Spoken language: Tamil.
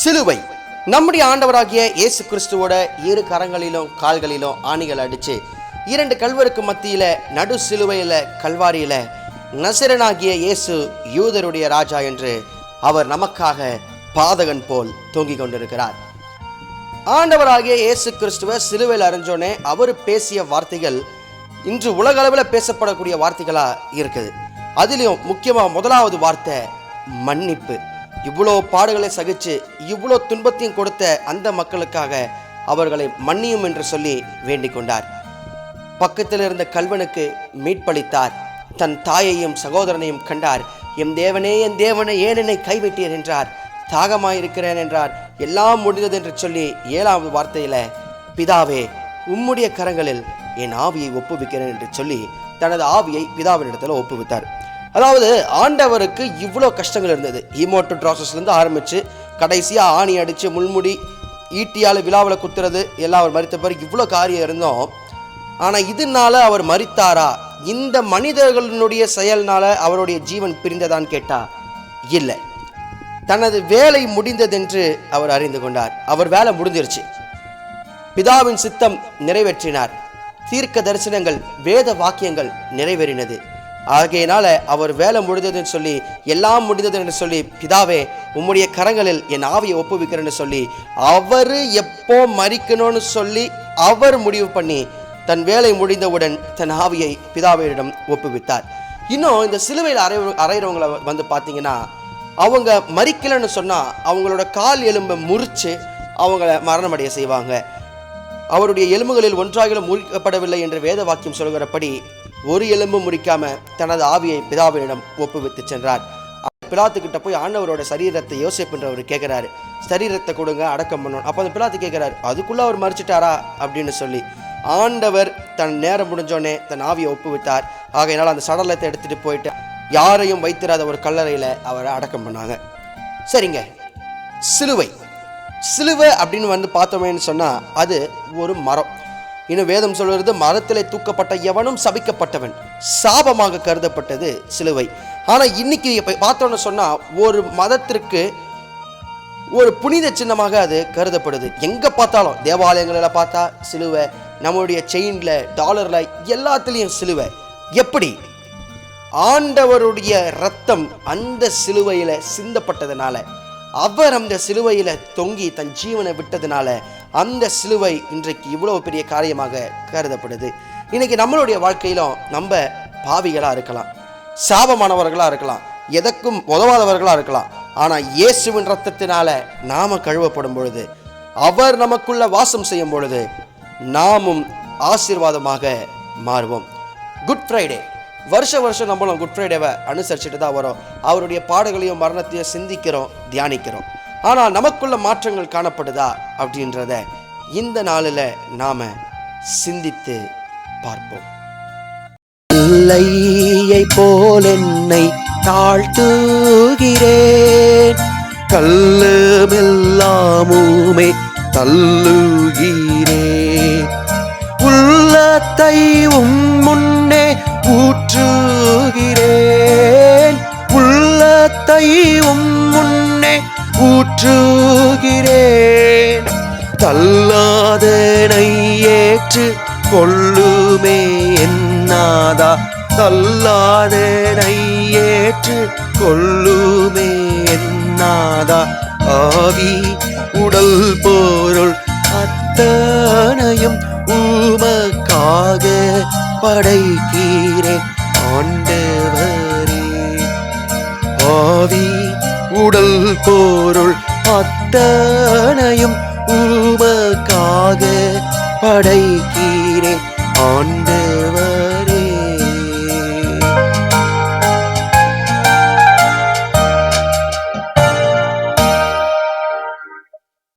சிலுவை. நம்முடைய ஆண்டவராகிய இயேசு கிறிஸ்துவோட இரு கரங்களிலும் கால்களிலும் ஆணிகள் அடிச்சு இரண்டு கல்வருக்கு மத்தியில நடு சிலுவையில கல்வாரியில நசிரனாகிய இயேசு யூதருடைய ராஜா என்று அவர் நமக்காக பாதகன் போல் தொங்கிக் கொண்டிருக்கிறார். ஆண்டவராகிய இயேசு கிறிஸ்துவ சிலுவையில் அறிஞ்சோனே அவர் பேசிய வார்த்தைகள் இன்று உலகளவில் பேசப்படக்கூடிய வார்த்தைகளா இருக்குது. அதிலும் முக்கியமாக முதலாவது வார்த்தை மன்னிப்பு. இவ்வளோ பாடுகளை சகிச்சு இவ்வளோ துன்பத்தையும் கொடுத்த அந்த மக்களுக்காக அவர்களை மன்னியும் என்று சொல்லி வேண்டிக் கொண்டார். பக்கத்தில் இருந்த கல்வனுக்கு மீட்பளித்தார். தன் தாயையும் சகோதரனையும் கண்டார். எம் தேவனே என் தேவனை ஏன் என்னை கைவிட்டீர் என்றார். தாகமாயிருக்கிறேன் என்றார். எல்லாம் முடிந்தது என்று சொல்லி ஏழாவது வார்த்தையில் பிதாவே உம்முடைய கரங்களில் என் ஆவியை ஒப்புவிக்கிறேன் என்று சொல்லி தனது ஆவியை பிதாவினிடத்தில் ஒப்புவித்தார். அதாவது ஆண்டவருக்கு இவ்வளோ கஷ்டங்கள் இருந்தது. ஈமோட்டு ப்ராசஸ்லேருந்து ஆரம்பித்து கடைசியாக ஆணி அடித்து முள்முடி ஈட்டியால் விழாவில் குத்துறது எல்லாம் அவர் மறித்த பிறகு இவ்வளோ காரியம் இருந்தோம். ஆனால் இதனால அவர் மறித்தாரா? இந்த மனிதர்களுடைய செயல்னால அவருடைய ஜீவன் பிரிந்ததான்னு கேட்டா இல்லை. தனது வேலை முடிந்ததென்று அவர் அறிந்து கொண்டார். அவர் வேலை முடிஞ்சிருச்சு. பிதாவின் சித்தம் நிறைவேற்றினார். தீர்க்க தரிசனங்கள் வேத வாக்கியங்கள் நிறைவேறினது. ஆகையினால அவர் வேலை முடிந்ததுன்னு சொல்லி எல்லாம் முடிந்தது என்று சொல்லி பிதாவே உம்முடைய கரங்களில் என் ஆவியை ஒப்புவிக்கிறேன்னு சொல்லி அவர் எப்போ மறிக்கணும்னு சொல்லி அவர் முடிவு பண்ணி தன் வேலை முடிந்தவுடன் தன் ஆவியை பிதாவையிடம் ஒப்புவித்தார். இன்னும் இந்த சிலுவையில் அறை அறையிறவங்களை வந்து பார்த்தீங்கன்னா அவங்க மறிக்கலைன்னு சொன்னால் அவங்களோட கால் எலும்பை முறித்து அவங்கள மரணமடைய செய்வாங்க. அவருடைய எலும்புகளில் ஒன்றாகிலும் முறிக்கப்படவில்லை என்று வேத வாக்கியம் சொல்கிறபடி ஒரு எலும்பு முடிக்காம தனது ஆவியை பிதாவினிடம் ஒப்புவித்து சென்றார். பிலாத்து கிட்ட போய் ஆண்டவரோட சரீரத்தை யோசிப்புன்றவர் கேட்குறாரு. சரீரத்தை கொடுங்க அடக்கம் பண்ணணும் அப்போ அந்த பிலாத்து கேட்குறாரு அதுக்குள்ளே அவர் மறிச்சிட்டாரா அப்படின்னு சொல்லி. ஆண்டவர் தன் நேரம் முடிஞ்சோடனே தன் ஆவியை ஒப்புவித்தார். ஆகையினால் அந்த சடலத்தை எடுத்துகிட்டு போயிட்டு யாரையும் வைத்திராத ஒரு கல்லறையில் அவரை அடக்கம் பண்ணாங்க. சரிங்க. சிலுவை. சிலுவை அப்படின்னு வந்து பார்த்தோமேன்னு சொன்னால் அது ஒரு மரம். இன்னும் வேதம் சொல்வது மரத்திலே தூக்கப்பட்ட எவனும் சபிக்கப்பட்டவன். சாபமாக கருதப்பட்டது சிலுவை. ஆனால் இன்னைக்கு இப்ப பார்த்தோன்னு சொன்னால் ஒரு மதத்திற்கு ஒரு புனித சின்னமாக அது கருதப்படுது. எங்கே பார்த்தாலும் தேவாலயங்களில் பார்த்தா சிலுவை நம்மளுடைய செயினில் டாலரில் எல்லாத்துலேயும் சிலுவை. எப்படி? ஆண்டவருடைய ரத்தம் அந்த சிலுவையில் சிந்தப்பட்டதுனால அவர் அந்த சிலுவையில் தொங்கி தன் ஜீவனை விட்டதுனால அந்த சிலுவை இன்றைக்கு இவ்வளோ பெரிய காரியமாக கருதப்படுது. இன்றைக்கி நம்மளுடைய வாழ்க்கையிலும் நம்ம பாவிகளாக இருக்கலாம். சாபமானவர்களாக இருக்கலாம். எதற்கும் உதவாதவர்களாக இருக்கலாம். ஆனால் இயேசுவின் ரத்தத்தினால நாம் கழுவப்படும் பொழுது அவர் நமக்குள்ள வாசம் செய்யும் பொழுது நாமும் ஆசீர்வாதமாக மாறுவோம். குட் ஃப்ரைடே வருஷ வருஷம் நம்மளும் குட் ஃப்ரைடேவை அனுசரிச்சுட்டு தான் வரோம். அவருடைய பாடுகளையும் மரணத்தையும் சிந்திக்கிறோம் தியானிக்கிறோம். ஆனால் நமக்குள்ள மாற்றங்கள் காணப்படுதா அப்படின்றத இந்த நாளில் நாம சிந்தித்து பார்ப்போம். பிள்ளையை போல் என்னை தாழ்த்துகிறேன். கல்லுமெல்லாமுமே தள்ளுகிறேன். உள்ளத்தை உம் முன்னே ஊற்றுகிறேன் தள்ளாதனை ஏற்று கொள்ளுமே என்னாதா தள்ளாதனை ஏற்று கொள்ளுமே என்னாதா ஆவி உடல் பொருள் அத்தனையும் உமக்காக படைக்கிறேன். ஆண்டவரே ஆவி உடல் போருள் அத்தனையும் உமக்காக படைக்கிறேன் ஆண்டவர்.